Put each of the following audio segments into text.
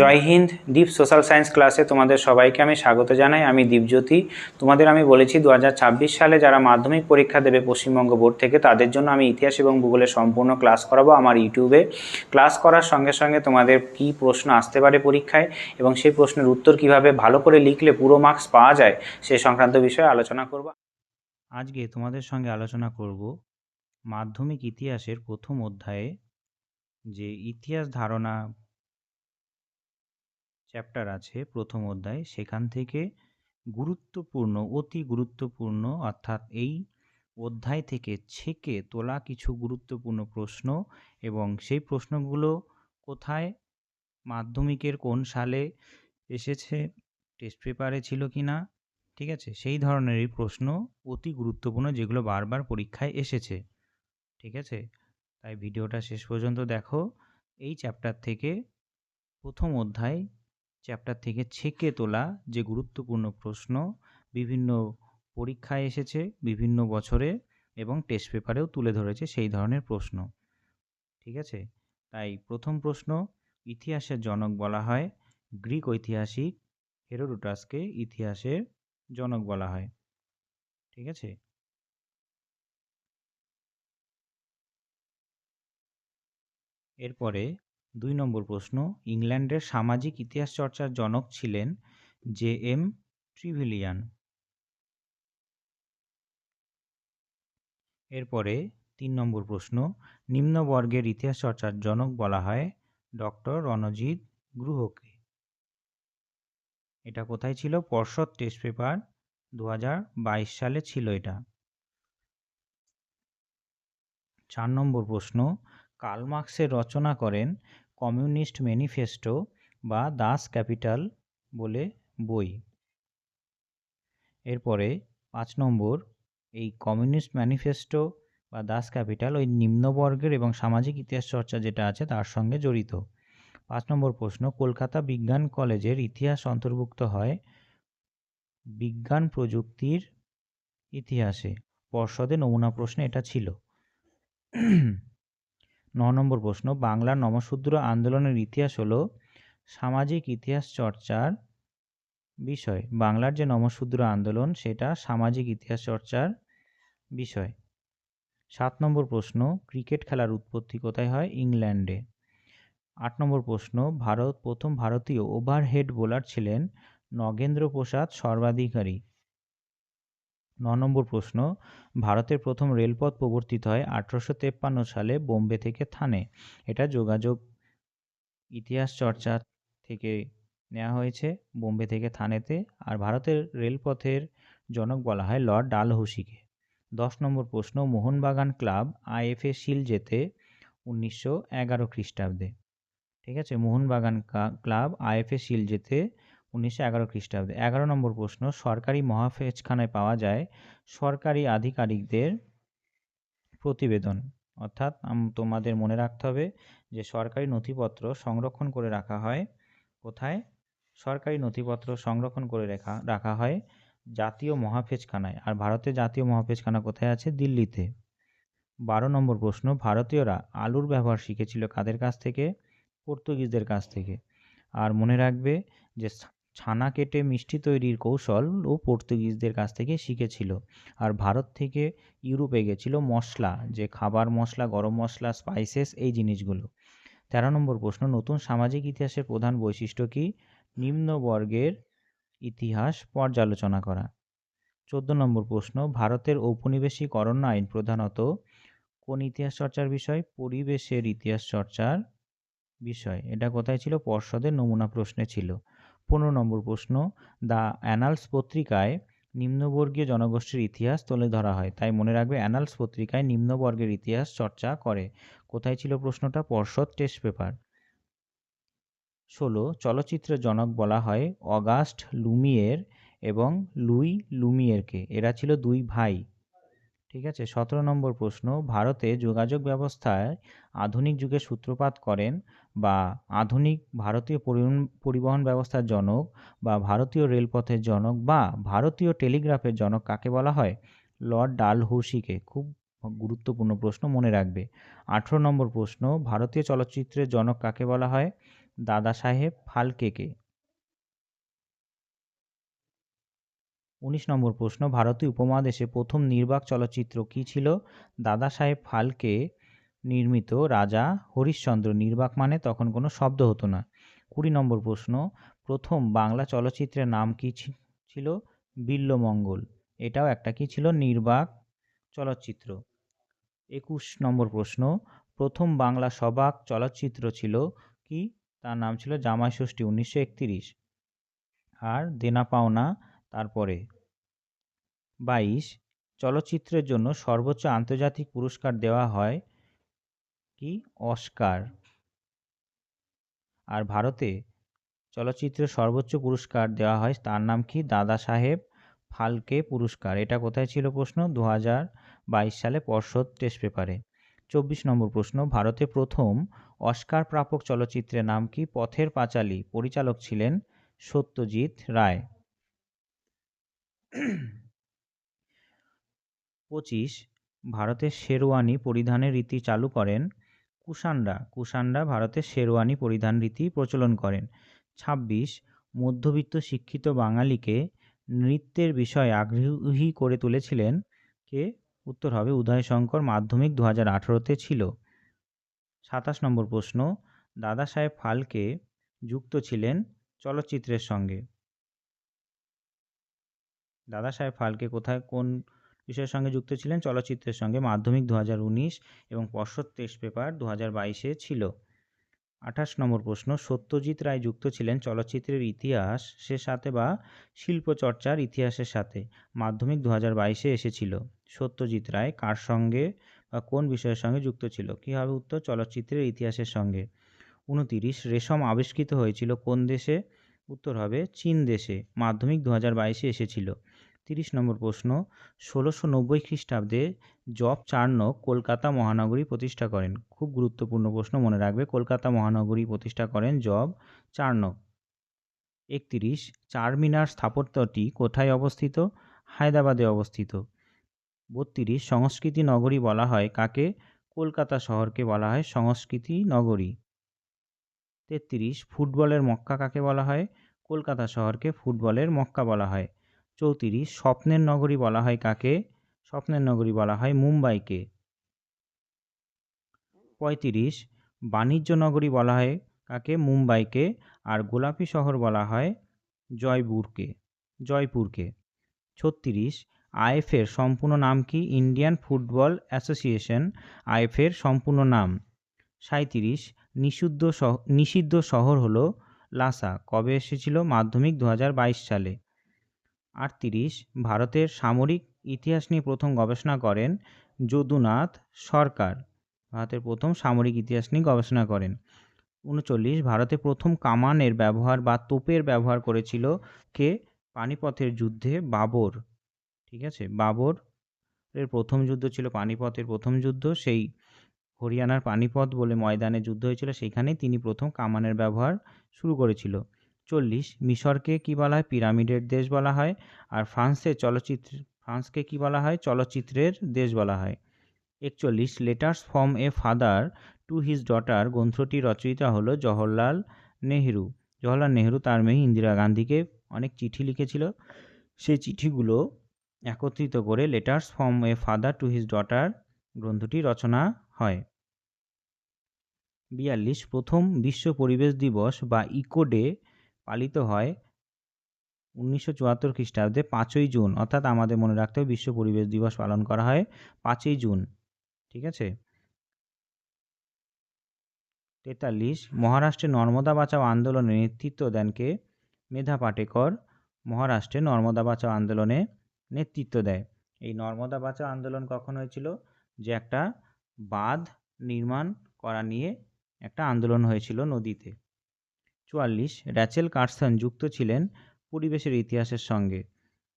জয় হিন্দ দীপ social science ক্লাসে তোমাদের সবাইকে আমি স্বাগত জানাই। আমি দীপজ্যোতি। তোমাদের আমি বলেছি দু হাজার ছাব্বিশ সালে যারা মাধ্যমিক পরীক্ষা দেবে পশ্চিমবঙ্গ বোর্ড থেকে, তাদের জন্য আমি ইতিহাস এবং ভূগোলের সম্পূর্ণ ক্লাস করাবো আমার ইউটিউবে। ক্লাস করার সঙ্গে সঙ্গে তোমাদের কি প্রশ্ন আসতে পারে পরীক্ষায় এবং সেই প্রশ্নের উত্তর কীভাবে ভালো করে লিখলে পুরো মার্কস পাওয়া যায়, সে সংক্রান্ত বিষয়ে আলোচনা করব। আজকে তোমাদের সঙ্গে আলোচনা করব মাধ্যমিক ইতিহাসের প্রথম অধ্যায়ে যে ইতিহাস ধারণা চ্যাপ্টার আছে, প্রথম অধ্যায়। সেখান থেকে গুরুত্বপূর্ণ, অতি গুরুত্বপূর্ণ, অর্থাৎ এই অধ্যায় থেকে ছেকে তোলা কিছু গুরুত্বপূর্ণ প্রশ্ন এবং সেই প্রশ্নগুলো কোথায়, মাধ্যমিকের কোন সালে এসেছে টেস্ট পেপারে ছিল কি না ঠিক আছে? সেই ধরনেরই প্রশ্ন অতি গুরুত্বপূর্ণ যেগুলো বারবার পরীক্ষায় এসেছে, ঠিক আছে? তাই ভিডিওটা শেষ পর্যন্ত দেখো। এই চ্যাপ্টার থেকে প্রথম অধ্যায় চ্যাপ্টার থেকে ছেকে তোলা যে গুরুত্বপূর্ণ প্রশ্ন বিভিন্ন পরীক্ষায় এসেছে, বিভিন্ন বছরে এবং টেস্ট পেপারেও তুলে ধরেছে সেই ধরনের প্রশ্ন। ঠিক আছে? তাই প্রথম প্রশ্ন, ইতিহাসের জনক বলা হয়, গ্রিক ঐতিহাসিক হেরোডোটাসকে ইতিহাসের জনক বলা হয়। ঠিক আছে? এরপরে দুই নম্বর প্রশ্ন, ইংল্যান্ডের সামাজিক ইতিহাস চর্চার জনক ছিলেন জে এম ট্রিভিলিয়ান। এরপরে তিন নম্বর প্রশ্ন নিম্নবর্গের ইতিহাস চর্চার জনক বলা হয় ডক্টর রণজিৎ গ্রুহকে এটা কোথায় ছিল? পর্ষদ টেস্ট পেপার দু হাজার বাইশ সালে ছিল এটা। চার নম্বর প্রশ্ন, কার্ল মার্কসের রচনা করেন কমিউনিস্ট ম্যানিফেস্টো বা দাস ক্যাপিটাল বলে বই। এরপরে পাঁচ নম্বর, এই কমিউনিস্ট ম্যানিফেস্টো বা দাস ক্যাপিটাল ওই নিম্নবর্গের এবং সামাজিক ইতিহাস চর্চা যেটা আছে তার সঙ্গে জড়িত। পাঁচ নম্বর প্রশ্ন, কলকাতা বিজ্ঞান কলেজের ইতিহাস অন্তর্ভুক্ত হয় বিজ্ঞান প্রযুক্তির ইতিহাসে। পর্ষদে নমুনা প্রশ্নে এটা ছিল। ন নম্বর প্রশ্ন, বাংলার নমশূদ্র আন্দোলনের ইতিহাস হলো সামাজিক ইতিহাস চর্চার বিষয়। বাংলার যে নমশূদ্র আন্দোলন, সেটা সামাজিক ইতিহাস চর্চার বিষয়। সাত নম্বর প্রশ্ন, ক্রিকেট খেলার উৎপত্তি কোথায় হয়? ইংল্যান্ডে। আট নম্বর প্রশ্ন, ভারত, প্রথম ভারতীয় ওভারহেড বোলার ছিলেন নগেন্দ্র প্রসাদ সর্বাধিকারী। ন নম্বর প্রশ্ন, ভারতের প্রথম রেলপথ প্রবর্তিত হয় আঠারোশো তেপ্পান্ন সালে বোম্বে থেকে থানে। এটা যোগাযোগ ইতিহাস চর্চা থেকে নেওয়া হয়েছে বোম্বে থেকে থানেতে আর ভারতের রেলপথের জনক বলা হয় লর্ড ডালহৌসিকে। দশ নম্বর প্রশ্ন, মোহনবাগান ক্লাব আইএফএ শিল জেতে উনিশশো এগারো খ্রিস্টাব্দে। ঠিক আছে, মোহনবাগান ক্লাব আইএফএ শিল জেতে উনিশশো এগারো খ্রিস্টাব্দে। এগারো নম্বর প্রশ্ন, সরকারি মহাফেজখানায় পাওয়া যায় সরকারি আধিকারিকদের প্রতিবেদন। অর্থাৎ তোমাদের মনে রাখতে হবে যে সরকারি নথিপত্র সংরক্ষণ করে রাখা হয় কোথায়? সরকারি নথিপত্র সংরক্ষণ করে রাখা রাখা হয় জাতীয় মহাফেজখানায়। আর ভারতের জাতীয় মহাফেজখানা কোথায় আছে? দিল্লিতে। বারো নম্বর প্রশ্ন, ভারতীয়রা আলুর ব্যবহার শিখেছিল কাদের কাছ থেকে? পর্তুগিজদের কাছ থেকে। আর মনে রাখবে যে ছানা কেটে মিষ্টি তৈরির কৌশল ও পর্তুগিজদের কাছ থেকে শিখেছিল। আর ভারত থেকে ইউরোপে গেছিল মশলা, যে খাবার মশলা, গরম মশলা, স্পাইসেস, এই জিনিসগুলো। তেরো নম্বর প্রশ্ন, নতুন সামাজিক ইতিহাসের প্রধান বৈশিষ্ট্য কি? নিম্নবর্গের ইতিহাস পর্যালোচনা করা। চোদ্দ নম্বর প্রশ্ন, ভারতের ঔপনিবেশিক অরণ্য আইন প্রধানত কোন ইতিহাস চর্চার বিষয়? পরিবেশের ইতিহাস চর্চার বিষয়। এটা কোথায় ছিল? পর্ষদের নমুনা প্রশ্নে ছিল। পনেরো নম্বর প্রশ্ন, দ্য অ্যানালস পত্রিকায় নিম্নবর্গীয় জনগোষ্ঠীর ইতিহাস তুলে ধরা হয়। তাই মনে রাখবে, অ্যানালস পত্রিকায় নিম্নবর্গের ইতিহাস চর্চা করে। কোথায় ছিল প্রশ্নটা? পর্ষদ টেস্ট পেপার। ষোলো চলচ্চিত্রের জনক বলা হয় অগাস্ট লুমিয়ের এবং লুই লুমিয়েরকে। এরা ছিল দুই ভাই। ঠিক আছে, সতেরো নম্বর প্রশ্ন, ভারতে যোগাযোগ ব্যবস্থায় আধুনিক যুগে সূত্রপাত করেন বা আধুনিক ভারতীয় পরিবহন ব্যবস্থার জনক বা ভারতীয় রেলপথের জনক বা ভারতীয় টেলিগ্রাফের জনক কাকে বলা হয়? লর্ড ডালহৌসিকে। খুব গুরুত্বপূর্ণ প্রশ্ন মনে রাখবে। আঠেরো নম্বর প্রশ্ন, ভারতীয় চলচ্চিত্রের জনক কাকে বলা হয়? দাদা সাহেব ফালকেকে। উনিশ নম্বর প্রশ্ন, ভারতীয় উপমহাদেশে প্রথম নির্বাক চলচ্চিত্র কী ছিল? দাদা সাহেব ফালকে নির্মিত রাজা হরিশ্চন্দ্র নির্বাক মানে তখন কোনো শব্দ হতো না। কুড়ি নম্বর প্রশ্ন, প্রথম বাংলা চলচ্চিত্রের নাম কী ছিল বিল্লমঙ্গল? এটাও একটা কি ছিল? নির্বাক চলচ্চিত্র। একুশ নম্বর প্রশ্ন, প্রথম বাংলা সবাক চলচ্চিত্র ছিল কি? তার নাম ছিল জামাই ষষ্ঠী উনিশশো একতিরিশ। আর দেনা পাওনা তারপরে। বাইশ, চলচ্চিত্রের জন্য সর্বোচ্চ আন্তর্জাতিক পুরস্কার দেওয়া হয় কি? অস্কার। আর ভারতে চলচ্চিত্রের সর্বোচ্চ পুরস্কার দেওয়া হয়, তার নাম কি? দাদা সাহেব ফালকে পুরস্কার। এটা কোথায় ছিল প্রশ্ন? দু সালে পর্ষদ টেস্ট পেপারে। চব্বিশ নম্বর প্রশ্ন, ভারতে প্রথম অস্কার প্রাপক চলচ্চিত্রের নাম কি? পথের পাঁচালী। পরিচালক ছিলেন সত্যজিৎ রায়। পঁচিশ ভারতের শেরওয়ানি পরিধানের রীতি চালু করেন কুষাণরা কুষাণরা ভারতে শেরওয়ানি পরিধান রীতি প্রচলন করেন। ছাব্বিশ, মধ্যবিত্ত শিক্ষিত বাঙালিকে নৃত্যের বিষয়ে আগ্রহী করে তুলেছিলেন কে? উত্তর হবে উদয়শঙ্কর, মাধ্যমিক দু হাজার আঠেরোতে ছিল। সাতাশ নম্বর প্রশ্ন, দাদা সাহেব ফালকে যুক্ত ছিলেন চলচ্চিত্রের সঙ্গে। দাদা সাহেব ফালকে কোথায়, কোন বিষয়ের সঙ্গে যুক্ত ছিলেন চলচ্চিত্রের সঙ্গে মাধ্যমিক দু হাজার উনিশ এবং পর্ষদ টেস্ট পেপার দু হাজার ছিল। আঠাশ নম্বর প্রশ্ন, সত্যজিৎ রায় যুক্ত ছিলেন চলচ্চিত্রের ইতিহাস সে সাথে বা শিল্পচর্চার ইতিহাসের সাথে? মাধ্যমিক দু হাজার বাইশে এসেছিল। সত্যজিৎ রায় কার সঙ্গে বা কোন বিষয়ের সঙ্গে যুক্ত ছিল? কী হবে উত্তর? চলচ্চিত্রের ইতিহাসের সঙ্গে। উনতিরিশ, রেশম আবিষ্কৃত হয়েছিল কোন দেশে? উত্তর হবে চীন দেশে। মাধ্যমিক দু হাজার বাইশে এসেছিল। তিরিশ নম্বর প্রশ্ন, ষোলোশো নব্বই খ্রিস্টাব্দে জব চার্নক কলকাতা মহানগরী প্রতিষ্ঠা করেন। খুব গুরুত্বপূর্ণ প্রশ্ন মনে রাখবে, কলকাতা মহানগরী প্রতিষ্ঠা করেন জব চার্নক। একতিরিশ, চারমিনার স্থাপত্যটি কোথায় অবস্থিত? হায়দ্রাবাদে অবস্থিত। বত্রিশ, সংস্কৃতি নগরী বলা হয় কাকে? কলকাতা শহরকে বলা হয় সংস্কৃতি নগরী। তেত্রিশ, ফুটবলের মক্কা কাকে বলা হয়? কলকাতা শহরকে ফুটবলের মক্কা বলা হয়। চৌত্রিশ, স্বপ্নের নগরী বলা হয় কাকে? স্বপ্নের নগরী বলা হয় মুম্বাইকে। পঁয়ত্রিশ, বাণিজ্য নগরী বলা হয় কাকে? মুম্বাইকে। আর গোলাপি শহর বলা হয় জয়পুরকে জয়পুরকে। ছত্রিশ, আইএফের সম্পূর্ণ নাম কি? ইন্ডিয়ান ফুটবল অ্যাসোসিয়েশন, আইএফের সম্পূর্ণ নাম। সাঁইত্রিশ, নিষিদ্ধ নিষিদ্ধ শহর হলো লাসা। কবে এসেছিল? মাধ্যমিক দু হাজার বাইশ সালে। আটত্রিশ, ভারতের সামরিক ইতিহাস নিয়ে প্রথম গবেষণা করেন যদুনাথ সরকার। ভারতের প্রথম সামরিক ইতিহাস নিয়ে গবেষণা করেন। উনচল্লিশ, ভারতে প্রথম কামানের ব্যবহার বা তোপের ব্যবহার করেছিল কে? পানিপথের যুদ্ধে বাবর। ঠিক আছে? বাবর এর প্রথম যুদ্ধ ছিল পানিপথের প্রথম যুদ্ধ। সেই হরিয়ানার পানিপথ বলে ময়দানে যুদ্ধ হয়েছিল। সেইখানেই তিনি প্রথম কামানের ব্যবহার শুরু করেছিল। চল্লিশ, মিশরকে কী বলা হয়? পিরামিডের দেশ বলা হয়। আর ফ্রান্সের চলচ্চিত্র, ফ্রান্সকে কী বলা হয়? চলচ্চিত্রের দেশ বলা হয়। একচল্লিশ, letters from a father to his daughter গ্রন্থটি রচয়িতা হলো জওহরলাল নেহরু। জওহরলাল নেহরু তার মেয়ে ইন্দিরা গান্ধীকে অনেক চিঠি লিখেছিল। সেই চিঠিগুলো একত্রিত করে letters from a father to his daughter গ্রন্থটি রচনা হয়। বিয়াল্লিশ, প্রথম বিশ্ব পরিবেশ দিবস বা ইকো ডে পালিত হয় উনিশশো চুয়াত্তর খ্রিস্টাব্দে পাঁচই জুন, অর্থাৎ আমাদের মনে রাখতে হবে বিশ্ব পরিবেশ দিবস পালন করা হয় পাঁচই জুন, ঠিক আছে? তেতাল্লিশ, মহারাষ্ট্রে নর্মদা বাঁচাও আন্দোলনে নেতৃত্ব দেন কে? মেধা পাটেকর। মহারাষ্ট্রে নর্মদা বাঁচাও আন্দোলনে নেতৃত্ব দেয়। এই নর্মদা বাঁচাও আন্দোলন কখন হয়েছিল? যে একটা বাঁধ নির্মাণ করা নিয়ে একটা আন্দোলন হয়েছিল নদীতে। চুয়াল্লিশ, র্যাচেল কার্সন যুক্ত ছিলেন পরিবেশের ইতিহাসের সঙ্গে।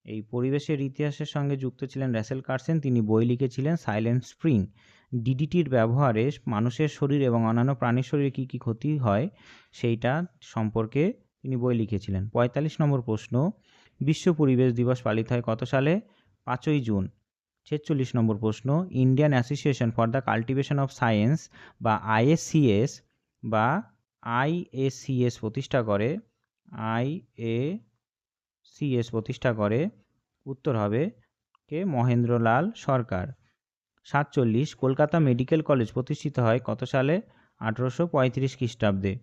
এই পরিবেশের ইতিহাসের সঙ্গে যুক্ত ছিলেন র্যাসেল কার্সেন। তিনি বই লিখেছিলেন সাইলেন্ট স্প্রিং। ডিডিটির ব্যবহারে মানুষের শরীর এবং অন্যান্য প্রাণীর শরীরে কী কী ক্ষতি হয় সেইটা সম্পর্কে তিনি বই লিখেছিলেন। পঁয়তাল্লিশ নম্বর প্রশ্ন, বিশ্ব পরিবেশ দিবস পালিত হয় কত সালে? পাঁচই জুন। ছেচল্লিশ নম্বর প্রশ্ন, Indian Association for the Cultivation of Science বা আইএসসিএস বা আইএসিএস প্রতিষ্ঠা করে, আই এ সিএস প্রতিষ্ঠা করে, উত্তর হবে কে? মহেন্দ্রলাল সরকার। সাতচল্লিশ, কলকাতা মেডিকেল কলেজ প্রতিষ্ঠিত হয় কত সালে? আঠেরোশো পঁয়ত্রিশ খ্রিস্টাব্দে।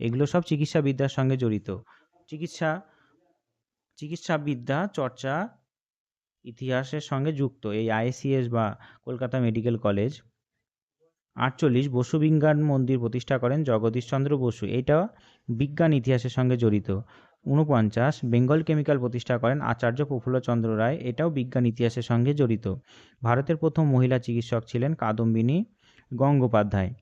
এগুলো সব চিকিৎসাবিদ্যার সঙ্গে জড়িত। চিকিৎসা, চিকিৎসাবিদ্যা, চর্চা, ইতিহাসের সঙ্গে যুক্ত। এই আইসিএস বা কলকাতা মেডিকেল কলেজ আটচল্লিশ বসু বিজ্ঞান মন্দির প্রতিষ্ঠা করেন জগদীশচন্দ্র বসু। এটা বিজ্ঞান ইতিহাসের সঙ্গে জড়িত। ঊনপঞ্চাশ, বেঙ্গল কেমিক্যাল প্রতিষ্ঠা করেন আচার্য প্রফুল্লচন্দ্র রায়। এটাও বিজ্ঞান ইতিহাসের সঙ্গে জড়িত। ভারতের প্রথম মহিলা চিকিৎসক ছিলেন কাদম্বিনী গঙ্গোপাধ্যায়।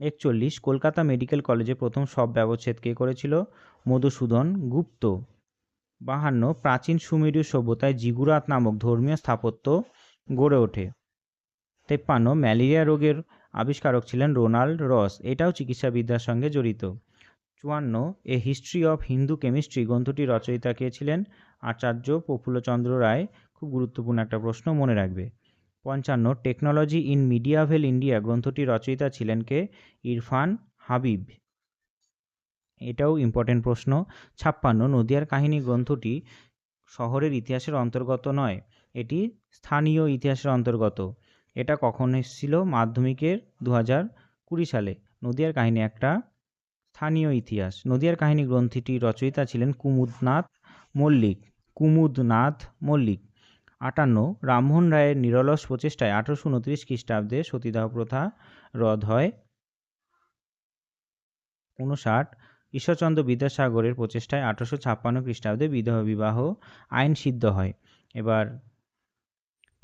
একচল্লিশ, কলকাতা মেডিকেল কলেজে প্রথম সব ব্যবচ্ছেদ কে করেছিল? মধুসূদন গুপ্ত। বাহান্ন, প্রাচীন সুমেরীয় সভ্যতায় জিগুরাত নামক ধর্মীয় স্থাপত্য গড়ে ওঠে। তেপ্পান্ন, ম্যালেরিয়া রোগের আবিষ্কারক ছিলেন রোনাল্ড রস। এটাও চিকিৎসাবিদ্যার সঙ্গে জড়িত। চুয়ান্ন, a history of Hindu chemistry গ্রন্থটি রচয়িতা কে ছিলেন? আচার্য প্রফুল্লচন্দ্র রায়? খুব গুরুত্বপূর্ণ একটা প্রশ্ন মনে রাখবে। পঞ্চান্ন, টেকনোলজি ইন মিডিয়াভেল ইন্ডিয়া গ্রন্থটি রচয়িতা ছিলেন কে? ইরফান হাবিব। এটাও ইম্পর্টেন্ট প্রশ্ন। ছাপ্পান্ন, নদিয়ার কাহিনী গ্রন্থটি শহরের ইতিহাসের অন্তর্গত নয়, এটি স্থানীয় ইতিহাসের অন্তর্গত। এটা কখন এসেছিল? মাধ্যমিকের দু হাজার কুড়ি সালে। নদিয়ার কাহিনী একটা স্থানীয় ইতিহাস। নদিয়ার কাহিনী গ্রন্থটির রচয়িতা ছিলেন কুমুদনাথ মল্লিক। কুমুদনাথ মল্লিক, আটান্ন। রামমোহন রায়ের নিরলস প্রচেষ্টায় আঠারোশো উনত্রিশ খ্রিস্টাব্দে সতীদাহ প্রথা রদ হয়। উনষাট ঈশ্বরচন্দ্র বিদ্যাসাগরের প্রচেষ্টায় আঠারোশো ছাপ্পান্ন খ্রিস্টাব্দে বিধবা বিবাহ আইন সিদ্ধ হয়। এবার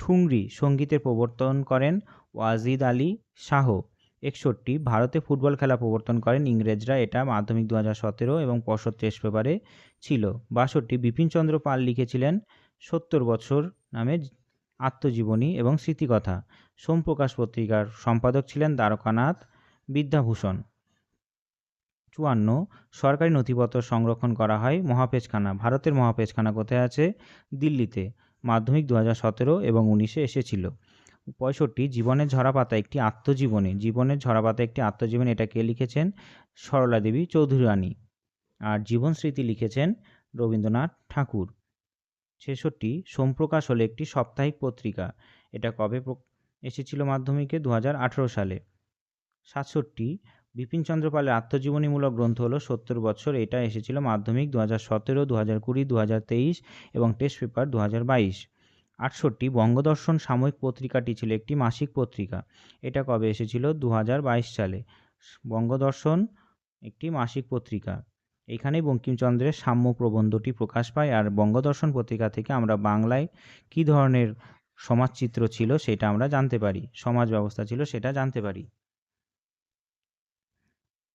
ঠুংরি সঙ্গীতের প্রবর্তন করেন ওয়াজিদ আলী শাহ। একষট্টি, ভারতে ফুটবল খেলা প্রবর্তন করেন ইংরেজরা, এটা মাধ্যমিক দু হাজার সতেরো এবং পর্ষদ টেস্ট পেপারে ছিল। বাষট্টি বিপিনচন্দ্র পাল লিখেছিলেন সত্তর বছর নামে আত্মজীবনী এবং স্মৃতিকথা। সোমপ্রকাশ পত্রিকার সম্পাদক ছিলেন দ্বারকানাথ বিদ্যাভূষণ। চুয়ান্ন, সরকারি নথিপত্র সংরক্ষণ করা হয় মহাপেজখানা। ভারতের মহাপেজখানা কোথায় আছে? দিল্লিতে। মাধ্যমিক দু সতেরো এবং উনিশে এসেছিল। পঁয়ষট্টি, জীবনের ঝরাপাতা একটি আত্মজীবনী। জীবনের ঝরাপাতা একটি আত্মজীবনী, এটা কে লিখেছেন? সরলা দেবী চৌধুরানী আর জীবন স্মৃতি লিখেছেন রবীন্দ্রনাথ ঠাকুর। ছেষট্টি, সোমপ্রকাশ হলো একটি সাপ্তাহিক পত্রিকা। এটা কবে এসেছিল মাধ্যমিকে? দু হাজার আঠেরো সালে। সাতষট্টি বিপিনচন্দ্র পালের আত্মজীবনীমূলক গ্রন্থ হলো সত্তর বছর। এটা এসেছিল মাধ্যমিক দু হাজার সতেরো দু হাজার কুড়ি দু হাজার তেইশ এবং টেস্ট পেপার দু হাজার বাইশ। আটষট্টি, বঙ্গদর্শন সাময়িক পত্রিকাটি ছিল একটি মাসিক পত্রিকা। এটা কবে এসেছিল? দু হাজার বাইশ সালে। বঙ্গদর্শন একটি মাসিক পত্রিকা। এখানেই বঙ্কিমচন্দ্রের সাম্য প্রবন্ধটি প্রকাশ পায়। আর বঙ্গদর্শন পত্রিকা থেকে আমরা বাংলায় কী ধরনের সমাজচিত্র ছিল সেটা আমরা জানতে পারি, সমাজ ব্যবস্থা ছিল সেটা জানতে পারি।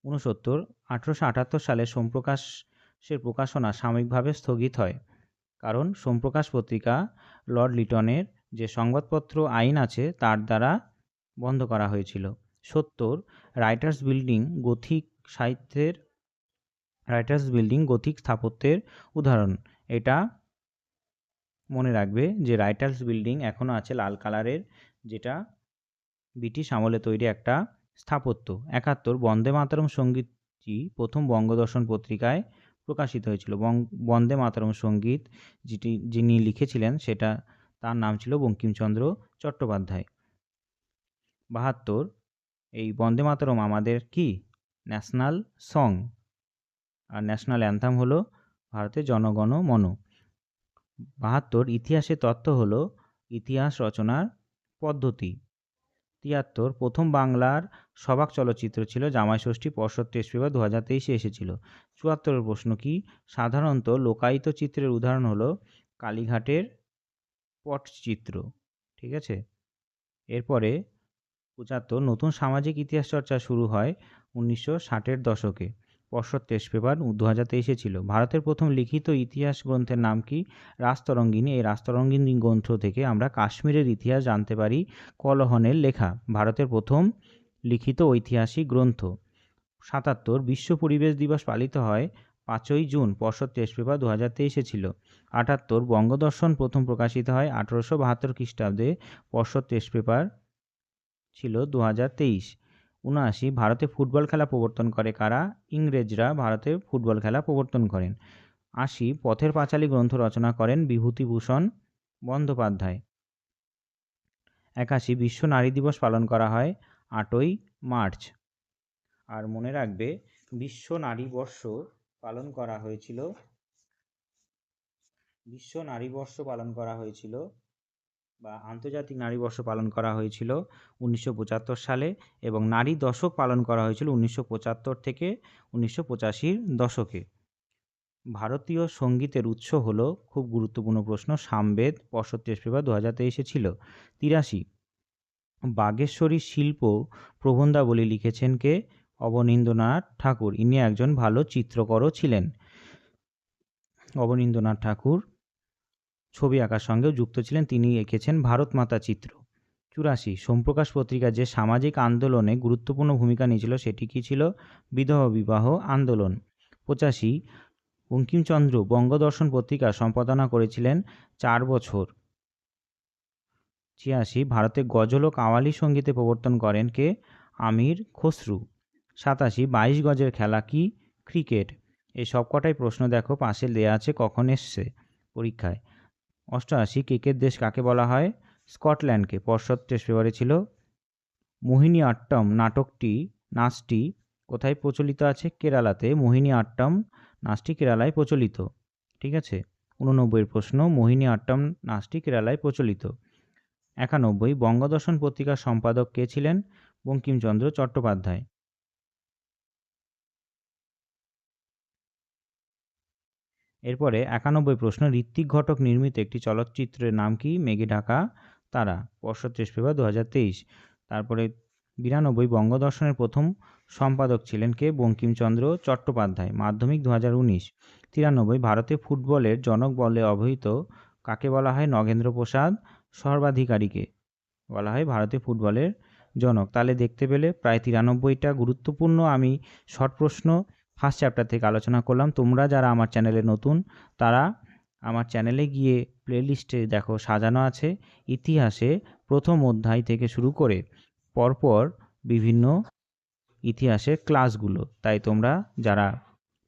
ঊনসত্তর, আঠেরোশো আটাত্তর সালে সোমপ্রকাশের প্রকাশনা সাময়িকভাবে স্থগিত হয়। কারণ সোমপ্রকাশ পত্রিকা লর্ড লিটনের যে সংবাদপত্র আইন আছে তার দ্বারা বন্ধ করা হয়েছিল। সত্তর, রাইটার্স বিল্ডিং গথিক সাহিত্যের, রাইটার্স বিল্ডিং গথিক স্থাপত্যের উদাহরণ। এটা মনে রাখবে যে রাইটার্স বিল্ডিং এখনও আছে লাল কালারের, যেটা ব্রিটিশ আমলে তৈরি একটা স্থাপত্য। একাত্তর, বন্দে মাতরম সঙ্গীতটি প্রথম বঙ্গদর্শন পত্রিকায় প্রকাশিত হয়েছিল। বন্দে মাতরম সংগীত যেটি, যিনি লিখেছিলেন সেটা, তার নাম ছিল বঙ্কিমচন্দ্র চট্টোপাধ্যায়। বাহাত্তর, এই বন্দে মাতরম আমাদের কি? National song. আর ন্যাশনাল অ্যান্থাম হলো ভারতের জনগণ মন। বাহাত্তর, ইতিহাসের তত্ত্ব হলো ইতিহাস রচনার পদ্ধতি। তিয়াত্তর, প্রথম বাংলার সবাক চলচ্চিত্র ছিল জামাই ষষ্ঠী পর্ষদ এসপি বা দু হাজার তেইশে এসেছিল। চুয়াত্তরের প্রশ্ন কি? সাধারণত লোকায়িত চিত্রের উদাহরণ হলো কালীঘাটের পটচিত্র ঠিক আছে? এরপরে পঁচাত্তর, নতুন সামাজিক ইতিহাস চর্চা শুরু হয় উনিশশো ষাটের দশকে। পর্ষদ টেস্ট পেপার দু হাজার তেইশে ছিল। ভারতের প্রথম লিখিত ইতিহাস গ্রন্থের নাম কি? রাস্তরঙ্গিনী। এই রাস্তরঙ্গিনী গ্রন্থ থেকে আমরা কাশ্মীরের ইতিহাস জানতে পারি কলহনের লেখা। ভারতের প্রথম লিখিত ঐতিহাসিক গ্রন্থ। সাতাত্তর, বিশ্ব পরিবেশ দিবস পালিত হয় পাঁচই জুন, পর্ষদ টেস্ট পেপার দু হাজার তেইশে ছিল। আটাত্তর, বঙ্গদর্শন প্রথম প্রকাশিত হয় আঠেরোশো বাহাত্তর খ্রিস্টাব্দে, পর্ষদ টেস্ট পেপার ছিল দু হাজার তেইশ। উনআশি ভারতে ফুটবল খেলা প্রবর্তন করে কারা? ইংরেজরা ভারতে ফুটবল খেলা প্রবর্তন করেন। আশি, পথের পাঁচালী গ্রন্থ রচনা করেন বিভূতিভূষণ বন্দ্যোপাধ্যায়। একাশি, বিশ্ব নারী দিবস পালন করা হয় আটই মার্চ। আর মনে রাখবে, বিশ্ব নারী বর্ষ পালন করা হয়েছিল বিশ্ব নারী বর্ষ পালন করা হয়েছিল বা আন্তর্জাতিক নারী বর্ষ পালন করা হয়েছিল উনিশশো পঁচাত্তর সালে এবং নারী দশক পালন করা হয়েছিল উনিশশো পঁচাত্তর থেকে উনিশশো দশকে। ভারতীয় সঙ্গীতের উৎস হলো খুব গুরুত্বপূর্ণ প্রশ্ন সামবেদ পঁয়ষট্টি ফেব্রুয়ারি দু হাজার তেইশে ছিল তিরাশি। বাগেশ্বরী শিল্প প্রবন্ধাবলী লিখেছেন কে? অবনীন্দ্রনাথ ঠাকুর। ইনি একজন ভালো চিত্রকরও ছিলেন। অবনীন্দ্রনাথ ঠাকুর ছবি আঁকার সঙ্গেও যুক্ত ছিলেন তিনি এঁকেছেন ভারত মাতা চিত্র। চুরাশি, সোমপ্রকাশ পত্রিকা যে সামাজিক আন্দোলনে গুরুত্বপূর্ণ ভূমিকা নিয়েছিল সেটি কী ছিল? বিধবা বিবাহ আন্দোলন। পঁচাশি, বঙ্কিমচন্দ্র বঙ্গদর্শন পত্রিকা সম্পাদনা করেছিলেন চার বছর। ছিয়াশি, ভারতে গজল ও কাওয়ালি সঙ্গীতে প্রবর্তন করেন কে? আমির খসরু। সাতাশি, বাইশ গজের খেলা কি? ক্রিকেট। এই সবকটাই প্রশ্ন দেখো, পাশে দেয়া আছে কখন এসছে? পরীক্ষায়। অষ্টআশি কেকের দেশ কাকে বলা হয়? স্কটল্যান্ডকে। পঁয়ষট্টি ফেব্রুয়ারি ছিল। মোহিনী আট্টম নাটকটি, নাচটি কোথায় প্রচলিত আছে? কেরালাতে। মোহিনী আট্টম নাচটি কেরালায় প্রচলিত। ঠিক আছে? উননব্বইয়ের প্রশ্ন, মোহিনী আট্টম নাচটি কেরালায় প্রচলিত। একানব্বই, বঙ্গদর্শন পত্রিকার সম্পাদক কে ছিলেন? বঙ্কিমচন্দ্র চট্টোপাধ্যায়। এরপরে একানব্বই প্রশ্ন, ঋত্বিক ঘটক নির্মিত একটি চলচ্চিত্রের নাম কি? মেঘে ঢাকা, তারা পঁয়ষট্রিশ ফেব্রুয়ারি দু হাজার তেইশ। তারপরে বিরানব্বই বঙ্গদর্শনের প্রথম সম্পাদক ছিলেন কে? বঙ্কিমচন্দ্র চট্টোপাধ্যায়, মাধ্যমিক দু হাজার উনিশ। তিরানব্বই, ভারতে ফুটবলের জনক বলে অবহিত কাকে বলা হয়? নগেন্দ্র প্রসাদ সর্বাধিকারীকে বলা হয়? ভারতে ফুটবলের জনক। তাহলে দেখতে পেলে প্রায় তিরানব্বইটা গুরুত্বপূর্ণ, আমি শর্ট প্রশ্ন ফার্স্ট চ্যাপ্টার থেকে আলোচনা করলাম। তোমরা যারা আমার চ্যানেলে নতুন, তারা আমার চ্যানেলে গিয়ে প্লেলিস্টে দেখো সাজানো আছে ইতিহাসে প্রথম অধ্যায় থেকে শুরু করে পরপর বিভিন্ন ইতিহাসের ক্লাসগুলো। তাই তোমরা যারা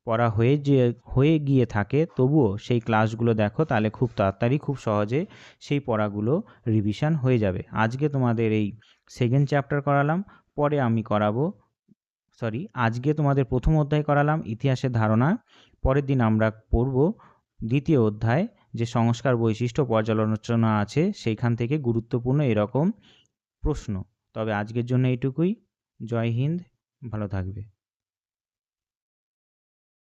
পড়া হয়ে যে, হয়ে গিয়ে থাকে, তবুও সেই ক্লাসগুলো দেখো, তাহলে খুব তাড়াতাড়ি, খুব সহজে সেই পড়াগুলো রিভিশন হয়ে যাবে। আজকে তোমাদের এই সেকেন্ড চ্যাপ্টার করালাম, পরে আমি করাবো সরি আজকে তোমাদের প্রথম অধ্যায় করালাম ইতিহাসের ধারণা, পরের দিন আমরা পড়ব দ্বিতীয় অধ্যায়, যে সংস্কার বৈশিষ্ট্য পর্যালোচনা আছে, সেইখান থেকে গুরুত্বপূর্ণ এরকম প্রশ্ন। তবে আজকের জন্য এইটুকুই। জয় হিন্দ, ভালো থাকবে।